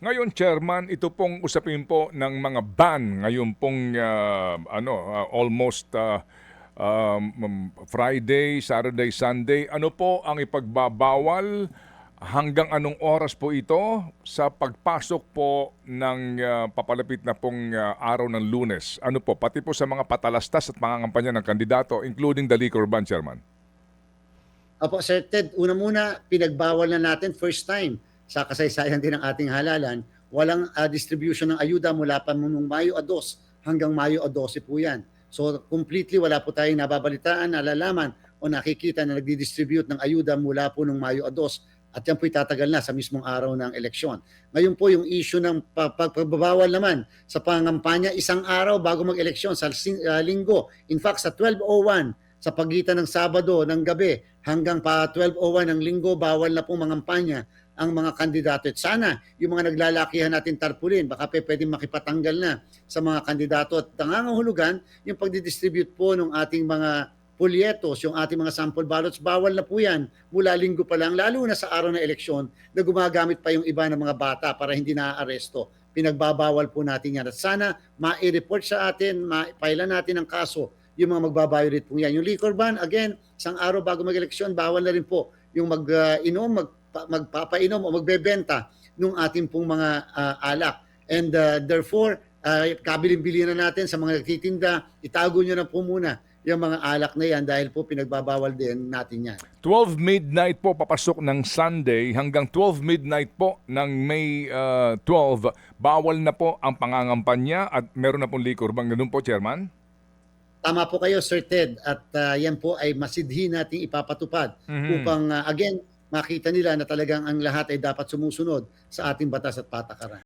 Ngayon, Chairman, ito pong usapin po ng mga ban ngayon pong ah, ano, ah, almost ah, um, Friday, Saturday, Sunday. Ano po ang ipagbabawal hanggang anong oras po ito sa pagpasok po ng ah, papalapit na pong ah, araw ng lunes? Ano po, pati po sa mga patalastas at mga kampanya ng kandidato, including the liquor ban, Chairman? Opo, Sir Ted, una muna, pinagbawal na natin first time sa kasaysayan din ng ating halalan. Walang ah, distribution ng ayuda mula pa nung Mayo a 2 hanggang Mayo a 12 po yan. So completely wala po tayong nababalitaan, nalalaman o nakikita na nagdi-distribute ng ayuda mula po nung Mayo a 2 at yan po itatagal na sa mismong araw ng eleksyon. Ngayon po yung issue ng pa- pa- pagbabawal naman sa pangampanya isang araw bago mag-eleksyon sa ah, linggo. In fact, sa 12.01 sa pagitan ng Sabado ng gabi hanggang pa 12.01 ng linggo, bawal na pong mangampanya ang mga kandidato. At sana yung mga naglalakihan natin tarpulin, baka pe, pwedeng makipatanggal na sa mga kandidato. At nangangahulugan yung pagdidistribute po ng ating mga polyetos, yung ating mga sample ballots, bawal na po yan mula linggo pa lang, lalo na sa araw ng eleksyon na gumagamit pa yung iba ng mga bata para hindi naaaresto. Pinagbabawal po natin yan. At sana ma-report sa atin, ma-file natin ang kaso yung mga magbabayad po yan. Yung liquor ban, again, isang araw bago mag-eleksyon, bawal na rin po yung mag-inom, mag, magpapainom o magbebenta ng ating pong mga ah, alak. And uh, therefore, uh, kabilin-bilin na natin sa mga nagtitinda, itago nyo na po muna yung mga alak na yan dahil po pinagbabawal din natin yan. 12 midnight po papasok ng Sunday hanggang 12 midnight po ng May uh, 12. Bawal na po ang pangangampanya at meron na pong liquor ban. Ganun po, Chairman? Tama po kayo, Sir Ted, at uh, yan po ay masidhi nating ipapatupad Mhm. upang uh, again, makita nila na talagang ang lahat ay dapat sumusunod sa ating batas at patakaran.